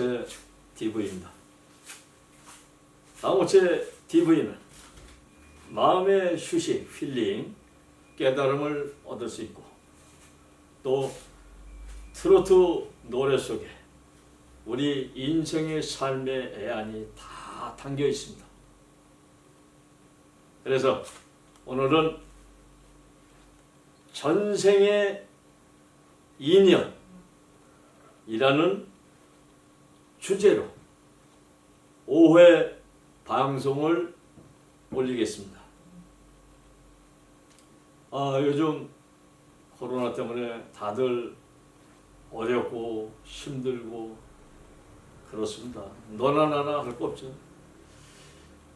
강호채 TV입니다. 강호채 TV는 마음의 휴식, 힐링, 깨달음을 얻을 수 있고 또 트로트 노래 속에 우리 인생의 삶의 애안이 다 담겨 있습니다. 그래서 오늘은 전생의 인연이라는 주제로 5회 방송을 올리겠습니다. 아, 요즘 코로나 때문에 다들 어렵고 힘들고 그렇습니다. 너나 나나 할 거 없죠.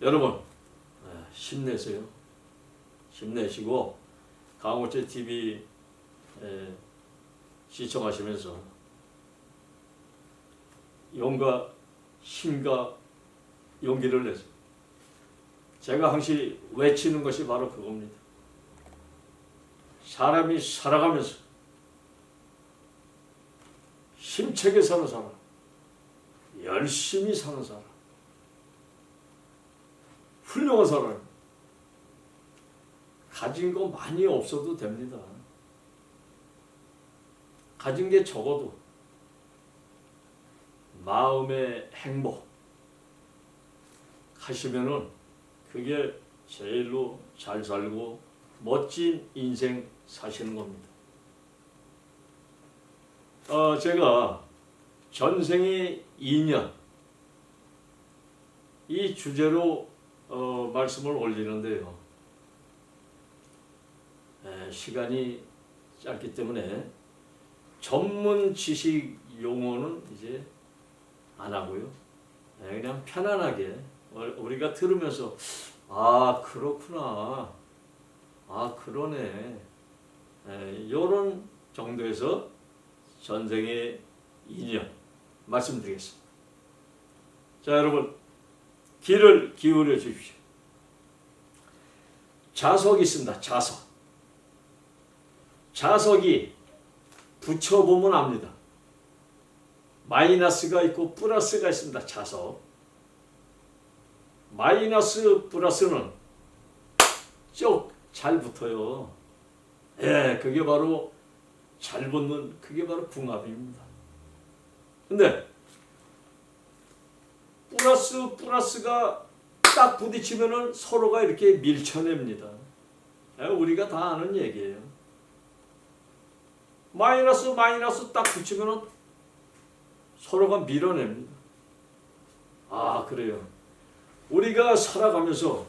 여러분 아, 힘내세요. 힘내시고 강호재 TV 에, 시청하시면서 용과 힘과 용기를 내세요. 제가 항시 외치는 것이 바로 그겁니다. 사람이 살아가면서 힘차게 사는 사람, 열심히 사는 사람, 훌륭한 사람, 가진 거 많이 없어도 됩니다. 가진 게 적어도 마음의 행복 하시면은 그게 제일로 잘 살고 멋진 인생 사시는 겁니다. 어, 제가 전생의 인연 이 주제로 어, 말씀을 올리는데요. 에, 시간이 짧기 때문에 전문 지식 용어는 이제 안 하고요. 에, 그냥 편안하게 어, 우리가 들으면서 아 그렇구나, 아 그러네, 이런 정도에서 전생의 인연 말씀드리겠습니다. 자 여러분 귀를 기울여 주십시오. 자석이 있습니다. 자석. 자석이 붙여보면 압니다. 마이너스가 있고 플러스가 있습니다. 자석. 마이너스 플러스는 쭉 잘 붙어요. 예, 그게 바로 잘 붙는 그게 바로 궁합입니다. 근데 플러스 플러스가 딱 부딪히면은 서로가 이렇게 밀쳐냅니다. 예, 우리가 다 아는 얘기예요. 마이너스 마이너스 딱 붙이면은 서로가 밀어냅니다. 아 그래요. 우리가 살아가면서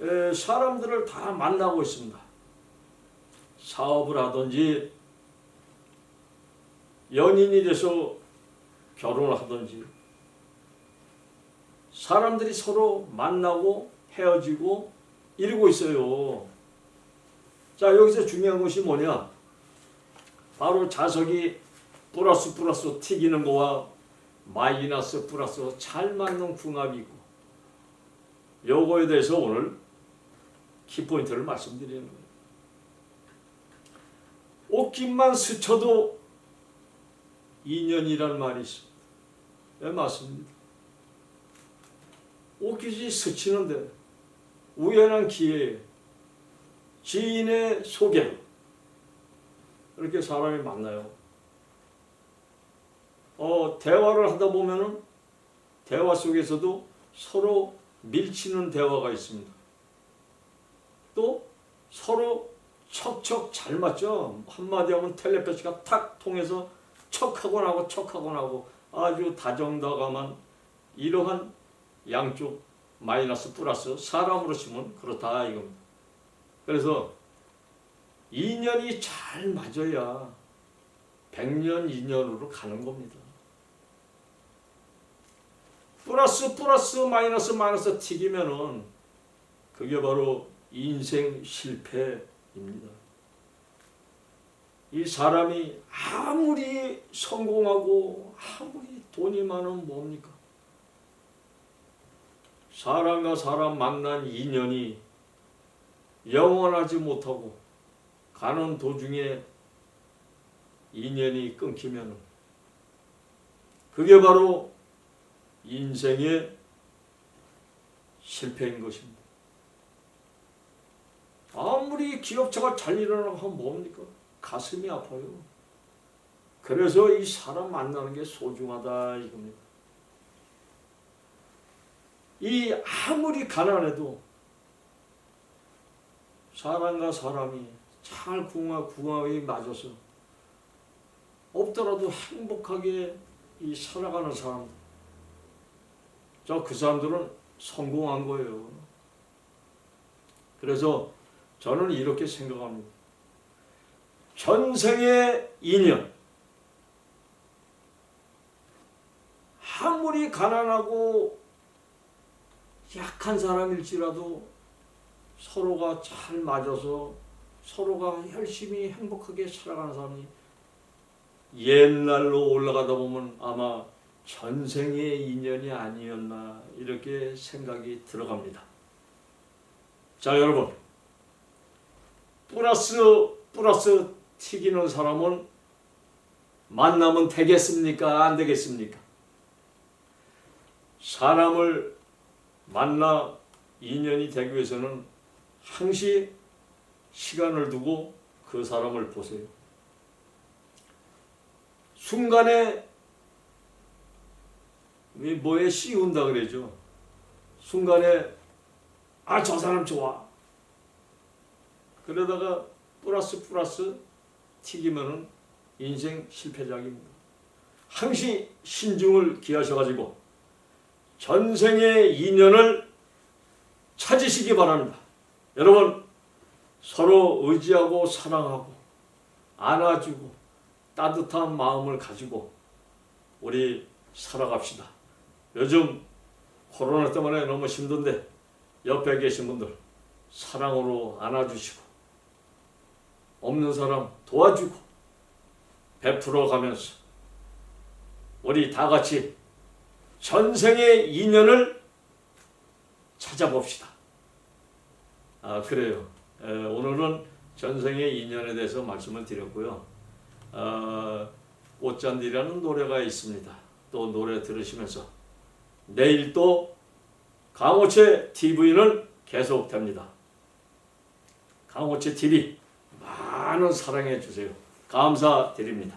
에, 사람들을 다 만나고 있습니다. 사업을 하든지 연인이 돼서 결혼을 하든지 사람들이 서로 만나고 헤어지고 이러고 있어요. 자 여기서 중요한 것이 뭐냐? 바로 자석이 플러스 플러스 튀기는 거와 마이너스 플러스 잘 맞는 궁합이 있고 요거에 대해서 오늘 키포인트를 말씀드리는 거예요. 옷깃만 스쳐도 인연이라는 말이 있습니다. 네, 맞습니다. 옷깃이 스치는데 우연한 기회에 지인의 소개로 이렇게 사람이 만나요. 어, 대화를 하다 보면은 대화 속에서도 서로 밀치는 대화가 있습니다. 또 서로 척척 잘 맞죠. 한마디 하면 텔레파시가 탁 통해서 척하고 나고 척하고 나고 아주 다정다감한 이러한 양쪽 마이너스 플러스 사람으로 치면 그렇다 이겁니다. 그래서 인연이 잘 맞아야 백년 인연으로 가는 겁니다. 플러스 플러스 마이너스 마이너스 튀기면은 그게 바로 인생 실패입니다. 이 사람이 아무리 성공하고 아무리 돈이 많으면 뭡니까? 사람과 사람 만난 인연이 영원하지 못하고 가는 도중에 인연이 끊기면 그게 바로 인생의 실패인 것입니다. 아무리 기업체가 잘 일어나고 하면 뭡니까? 가슴이 아파요. 그래서 이 사람 만나는 게 소중하다 이겁니다. 이 아무리 가난해도 사람과 사람이 잘 궁합, 궁합이 맞아서 없더라도 행복하게 이 살아가는 사람 저그 사람들은 성공한 거예요. 그래서 저는 이렇게 생각합니다. 전생의 인연 아무리 가난하고 약한 사람일지라도 서로가 잘 맞아서 서로가 열심히 행복하게 살아가는 사람이 옛날로 올라가다 보면 아마 전생의 인연이 아니었나 이렇게 생각이 들어갑니다. 자 여러분 플러스 플러스 튀기는 사람은 만나면 되겠습니까? 안 되겠습니까? 사람을 만나 인연이 되기 위해서는 항시 시간을 두고 그 사람을 보세요. 순간에 이 뭐에 씌운다 그러죠. 순간에 아 저 사람 좋아. 그러다가 플러스 플러스 튀기면은 인생 실패작입니다. 항시 신중을 기하셔가지고 전생의 인연을 찾으시기 바랍니다. 여러분 서로 의지하고 사랑하고 안아주고 따뜻한 마음을 가지고 우리 살아갑시다. 요즘 코로나 때문에 너무 힘든데 옆에 계신 분들 사랑으로 안아주시고 없는 사람 도와주고 베풀어 가면서 우리 다 같이 전생의 인연을 찾아봅시다. 아 그래요. 에, 오늘은 전생의 인연에 대해서 말씀을 드렸고요. 어, 꽃잔디라는 노래가 있습니다. 또 노래 들으시면서 내일 또 강호채 TV는 계속됩니다. 강호채 TV 많은 사랑해 주세요. 감사드립니다.